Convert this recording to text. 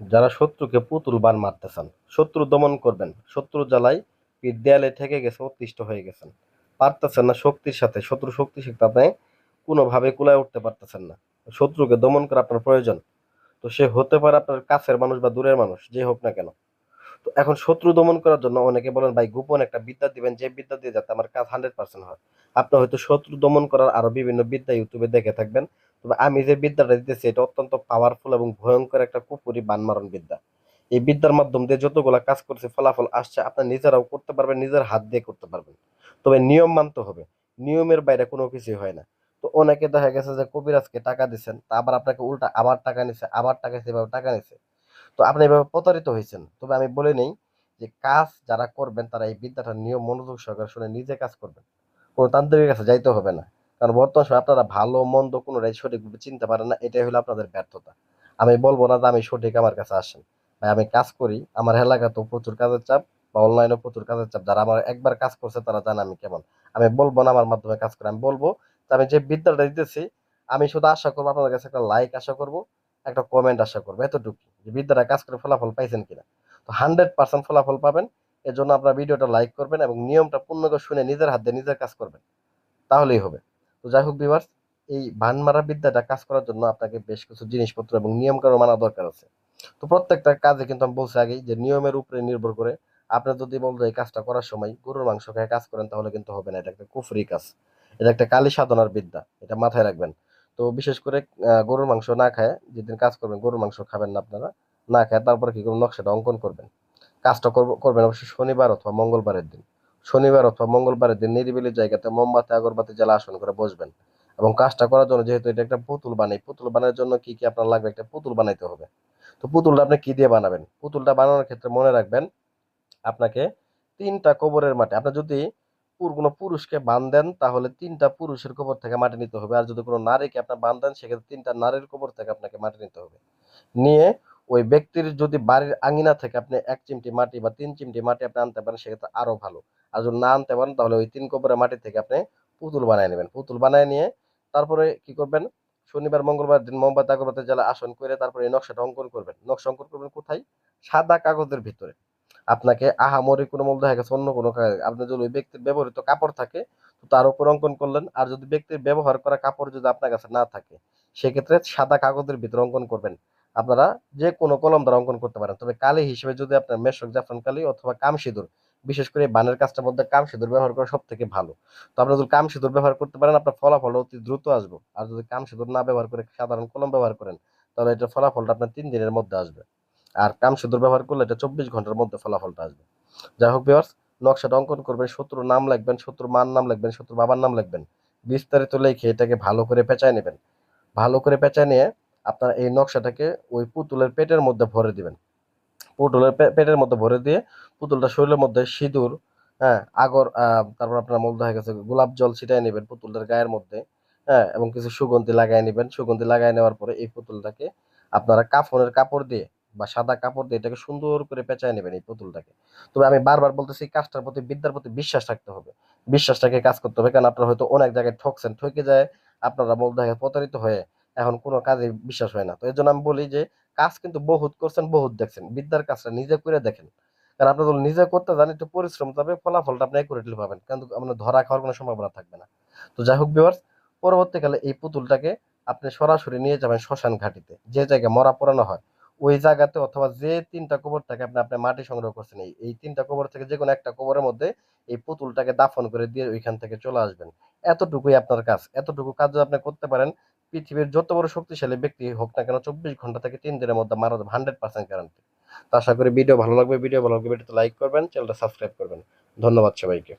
যারা শত্রুকে পুতুল বান মারতেছেন, শত্রু দমন করবেন, শত্রু জ্বালাই পিঠ দেয়ালে ঠেকে গেছে, অতিষ্ঠ হয়ে গেছেন। পারতেছেন না শক্তির সাথে, শত্রু শক্তি শিখতে আপনি কোনোভাবে কুলায় উঠতে পারতেছেন না। শত্রুকে দমন করা আপনার প্রয়োজন। তো সে হতে পারে আপনার কাছের মানুষ বা দূরের মানুষ, যে হোক না কেন। তো এখন শত্রু দমন করার জন্য অনেকে বলেন, ভাই, গোপন একটা বিদ্যা দিবেন, যে বিদ্যা দিয়ে যাতে আমার কাজ হান্ড্রেড পার্সেন্ট হয়। আপনি হয়তো শত্রু দমন করার আরও বিভিন্ন বিদ্যা ইউটিউবে দেখে থাকবেন। তবে আমি যে বিদ্যাটা দিতেছি, এটা অত্যন্ত পাওয়ারফুল এবং ভয়ঙ্কর একটা কুপুরি বানমারণ বিদ্যা। এই বিদ্যার মাধ্যম দিয়ে যতগুলা কাজ করছে, ফলাফল আসছে আপনি নিজেরাও করতে পারবেন, নিজের হাত দিয়ে করতে পারবেন। তবে নিয়ম মানতে হবে, নিয়মের বাইরে কোনো কিছুই হয় না। তো অনেকে দেখা গেছে যে কবিরাজকে টাকা দিচ্ছেন তা আবার আপনাকে উল্টা আবার টাকা নিছে, আবার টাকা সেভাবে টাকা নিছে। তো আপনি এভাবে প্রতারিত হয়েছেন। তবে আমি বলে নেই যে কাজ যারা করবেন, তারা এই বিদ্যাটা নিয়ম মনোযোগ সহকারে শুনে নিজে কাজ করবেন। কোনো তান্ত্রিকের কাছে যাইতে হবে না। কারণ বর্তমান সময় আপনারা ভালো, মন্দ কোনোটাই সঠিকভাবে চিনতে পারেন না, এটাই হলো আপনাদের ব্যর্থতা। আমি বলব না যে আমি সঠিক আমার কাছে আসেন। ভাই, আমি কাজ করি, আমার এলাকাতেও প্রচুর কাজের চাপ বা অনলাইনেও প্রচুর কাজের চাপ। যারা আমার একবার কাজ করছে, তারা জানে আমি কেমন। আমি বলব না আমার মাধ্যমে কাজ করে, আমি বলব যে আমি যে বিদ্যাটা দিতেছি, আমি শুধু আশা করব, আপনাদের কাছে একটা লাইক আশা করব, একটা কমেন্ট আশা করব এতটুকু যে বিদ্যাটা কাজ করে ফলাফল পাইছেন কিনা। তো হান্ড্রেড পার্সেন্ট ফলাফল পাবেন, এর জন্য আপনার ভিডিওটা লাইক করবেন এবং নিয়মটা পূর্ণ করে শুনে নিজের হাত নিজের কাজ করবেন। তাহলেই হবে। তো যাই হোক বিভার্স এই ভান মারা বিদ্যাটা কাজ করার জন্য আপনাকে বেশ কিছু জিনিসপত্র এবং নিয়ম কানুন মানা দরকার আছে। তো প্রত্যেকটা কাজে কিন্তু আমি বলছি আগেই যে নিয়মের উপরে নির্ভর করে আপনি যদি বলতে এই কাজটা করার সময় গরুর মাংস খেয়ে কাজ করেন তাহলে কিন্তু হবে না, এটা একটা কুফরি কাজ। এটা একটা কালী সাধনার বিদ্যা, এটা মাথায় রাখবেন। তো বিশেষ করে গরুর মাংস না খায়, যেদিন কাজ করবেন গরুর মাংস খাবেন না আপনারা, না খায় তারপর কি করবেন? নকশাটা অঙ্কন করবেন। কাজটা করব- করবেন অবশ্যই শনিবার অথবা মঙ্গলবারের দিন। শনিবার অথবা মঙ্গলবারের দিন নিরিবিলি জায়গাতে মোমবাতি, আগরবাতি, জ্বালা আসন করে বসবেন। এবং কাজটা করার জন্য যেহেতু এটা একটা পুতুল বানাই, পুতুল বানানোর জন্য কি কি আপনার লাগবে? একটা পুতুল বানাইতে হবে। তো পুতুলটা আপনি কি দিয়ে বানাবেন? পুতুলটা বানানোর ক্ষেত্রে মনে রাখবেন, আপনাকে তিনটা কবরের মাটি, আপনি যদি কোনো পুরুষকে বান দেন তাহলে তিনটা পুরুষের কবর থেকে মাটি নিতে হবে। আর যদি কোনো নারীকে আপনার বান দেন সেক্ষেত্রে তিনটা নারীর কবর থেকে আপনাকে মাটি নিতে হবে। নিয়ে ওই ব্যক্তির যদি বাড়ির আঙিনা থেকে আপনি এক চিমটি মাটি বা তিন চিমটি মাটি আপনি আনতে পারেন, সেক্ষেত্রে আরও ভালো। আর যদি না আনতে পারেন, তাহলে ওই তিন কবরের মাটি থেকে আপনি পুতুল বানায় নেবেন। পুতুল বানায় নিয়ে তারপরে কি করবেন? শনিবার, মঙ্গলবার দিন মোমবাতি, আগরবাতি জ্বালা আসন করে তারপরে এই নকশাটা অঙ্কন করবেন। নকশা অঙ্কন করবেন কোথায়? সাদা কাগজের ভিতরে। আপনাকে আহামরি কোনো মূল দেখা গেছে, অন্য কোনো আপনি যদি ওই ব্যক্তির ব্যবহৃত কাপড় থাকে, তো তার উপর অঙ্কন করলেন। আর যদি ব্যক্তির ব্যবহার করা কাপড় যদি আপনার কাছে না থাকে সেক্ষেত্রে সাদা কাগজের ভিতরে অঙ্কন করবেন। আপনারা যে কোনো কলম দ্বারা অঙ্কন করতে পারেন। তবে কালি হিসেবে যদি আপনার মেশক, জাফরান কালি অথবা কাম সিঁদুর, বিশেষ করে বানের কাজটার মধ্যে কাম সিঁদুর ব্যবহার করা সব থেকে ভালো। তো আপনি যদি কাম সিঁদুর ব্যবহার করতে পারেন, আপনার ফলাফল অতি দ্রুত আসবে। আর যদি কাম সিঁদুর না ব্যবহার করে সাধারণ কলম ব্যবহার করেন, তাহলে এটার ফলাফলটা আপনার তিন দিনের মধ্যে আসবে। আর কাম সিঁদুর ব্যবহার করলে এটা চব্বিশ ঘণ্টার মধ্যে ফলাফলটা আসবে। যাই হোক বিয়ার্স নকশাটা অঙ্কন করবেন, শত্রুর নাম লিখবেন, শত্রুর মার নাম লিখবেন, শত্রুর বাবার নাম লিখবেন, বিস্তারিত লিখে এটাকে ভালো করে পেঁচায় নেবেন। ভালো করে পেঁচায় নিয়ে আপনার এই নকশাটাকে ওই পুতুলের পেটের মধ্যে ভরে দিবেন। পুতুলের পেটের মধ্যে ভরে দিয়ে পুতুলটা শরীরের মধ্যে সিঁদুর হ্যাঁ আগর তারপর আপনার মধ্যে হয়ে গেছে গোলাপ জল ছিটাই নেবেন পুতুলটার গায়ের মধ্যে হ্যাঁ এবং কিছু সুগন্ধি লাগাই নেবেন। সুগন্ধি লাগাই নেওয়ার পরে এই পুতুলটাকে আপনারা কাফনের কাপড় দিয়ে বা সাদা কাপড় দিয়ে এটাকে সুন্দর করে পেঁচায় নেবেন এই পুতুলটাকে। তবে আমি বারবার বলতেছি কাজটার প্রতি, বিদ্যার প্রতি বিশ্বাস রাখতে হবে। বিশ্বাসটাকে কাজ করতে হবে, কারণ আপনারা হয়তো অনেক জায়গায় ঠকছেন, ঠকে যায় আপনারা মধ্যে প্রতারিত হয়ে এখন কোনো কাজে বিশ্বাস হয় না। তো এই জন্য আমি বলি যে, কাজ কিন্তু বহুত করছেন, বহুত দেখছেন। বিদ্যার কাজটা নিজে করে দেখেন। কারণ আপনি যদি নিজে করতে জানেন একটু পরিশ্রম, তবে ফলাফলটা আপনি একুরেটলি পাবেন। কিন্তু আপনার ধরা খাওয়ার কোনো সম্ভাবনা থাকবে না। তো যাই হোক ভিউয়ার্স পরবর্তীকালে এই পুতুলটাকে আপনি সরাসরি নিয়ে যাবেন শ্মশান ঘাটিতে। যে জায়গায় মরা পোড়ানো হয়, ওই জায়গাতে অথবা যে তিনটা কবর থেকে আপনি আপনার মাটি সংগ্রহ করছেন, এই তিনটা কবর থেকে যে কোনো একটা কবরের মধ্যে এই পুতুলটাকে দাফন করে দিয়ে ওইখান থেকে চলে আসবেন। এতটুকুই আপনার কাজ। এতটুকু কাজ যদি আপনি করতে পারেন, পৃথিবীর যত বড় শক্তিশালী ব্যক্তি হোক না কেন, চব্বিশ ঘণ্টা থেকে তিন দিনের মধ্যে মারা যাবে হান্ড্রেড পার্সেন্ট গ্যারান্টি আশা করি ভিডিও ভালো লাগবে। ভিডিও ভালো লাগবে ভিডিওতে লাইক করবেন চ্যানেলটা সাবস্ক্রাইব করবেন। ধন্যবাদ সবাইকে।